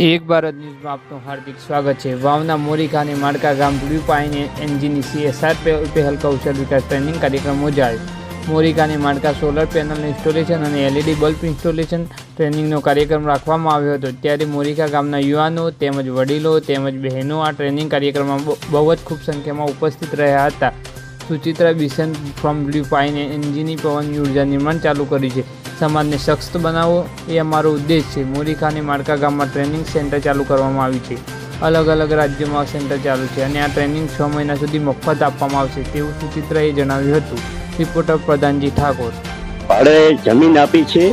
એક ભારત ન્યૂઝમાં આપનું હાર્દિક સ્વાગત છે. વાવના મોરીખાની માળકા ગામ બ્લુ પાઇન એન્જિનની સીએસઆર પહેલ કૌશલ વિકાસ ટ્રેનિંગ કાર્યક્રમ યોજાયો. મોરીખાની માળકા સોલર પેનલ ઇન્સ્ટોલેશન અને એલઈડી બલ્બ ઇન્સ્ટોલેશન ટ્રેનિંગનો કાર્યક્રમ રાખવામાં આવ્યો હતો. ત્યારે મોરીખા ગામના યુવાનો તેમજ વડીલો તેમજ બહેનો આ ટ્રેનિંગ કાર્યક્રમમાં બહુ જ ખૂબ સંખ્યામાં ઉપસ્થિત રહ્યા હતા. Suchitra Bisan from blue pine એન્જિની પવન ઊર્જા નિર્માણ ચાલુ કર્યું છે. સમાજને સશક્ત બનાવવો એ અમારો ઉદ્દેશ છે. મોરીખાની માળકા ગામમાં ટ્રેનિંગ સેન્ટર ચાલુ કરવામાં આવ્યું છે. અલગ અલગ રાજ્યોમાં સેન્ટર ચાલુ છે અને આ ટ્રેનિંગ છ મહિના સુધી મફત આપવામાં આવશે તેવું સુચિત્રાએ જણાવ્યું હતું. રિપોર્ટર પ્રધાનજી ઠાકોર. ભાડે જમીન આપી છે.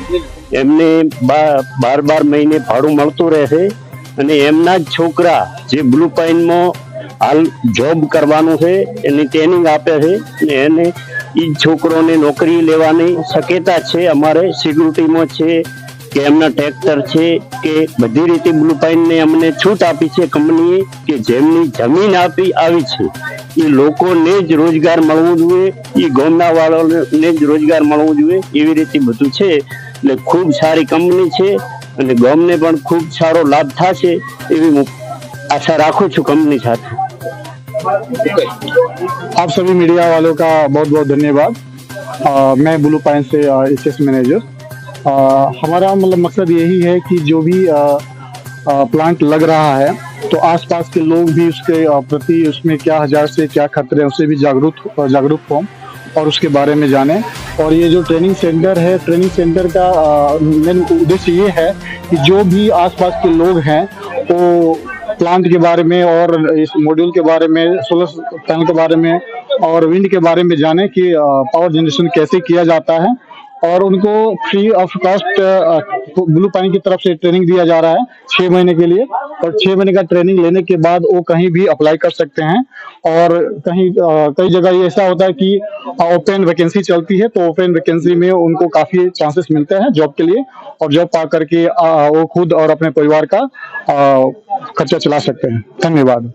એમને બાર બાર મહિને ભાડું મળતું રહેશે અને એમના જ છોકરા જે બ્લુ પાઇનમાં હાલ જોબ કરવાનું છે, એની ટ્રેનિંગ આપે છે અને એને એ છોકરોને નોકરી લેવાની શક્યતા છે, અમારે સિક્યુરિટીમાં છે કે એમના ટ્રેક્ટર છે કે બધી રીતે બ્લુ પાઇનને અમને છૂટ આપી છે કંપનીએ કે જેમની જમીન આપી આવી છે. એ લોકોને જ રોજગાર મળવું જોઈએ એ ગામના વાળાને જ રોજગાર મળવો જોઈએ, એવી રીતે બધું છે. એટલે ખૂબ સારી કંપની છે અને ગામને પણ ખૂબ સારો લાભ થશે એવી હું આશા રાખું છું કંપની સાથે. आप सभी मीडिया वालों का बहुत बहुत धन्यवाद मैं ब्लू पाइन से एच मैनेजर। हमारा मतलब मकसद यही है कि जो भी अ, अ, प्लांट लग रहा है तो आसपास के लोग भी उसके प्रति उसमें क्या हज़ार से क्या खतरे हैं उससे भी जागरूक जागरूक हों और उसके बारे में जाने। और ये जो ट्रेनिंग सेंटर है ट्रेनिंग सेंटर का मेन उद्देश्य ये है कि जो भी आसपास के लोग हैं वो प्लांट के बारे में और इस मॉड्यूल के बारे में सोलर पैनल के बारे में और विंड के बारे में जाने कि पावर जनरेशन कैसे किया जाता है और उनको फ्री ऑफ़ कॉस्ट ब्लू पानी की तरफ़ से ट्रेनिंग दिया जा रहा है छह महीने के लिए। और छह महीने का ट्रेनिंग लेने के बाद वो कहीं भी अप्लाई कर सकते हैं। और कहीं कई जगह ऐसा होता है कि ओपन वैकेंसी चलती है तो ओपन वैकेंसी में उनको काफ़ी चांसेस मिलते हैं जॉब के लिए और जॉब पा करके वो खुद और अपने परिवार का खर्चा चला सकते हैं। धन्यवाद।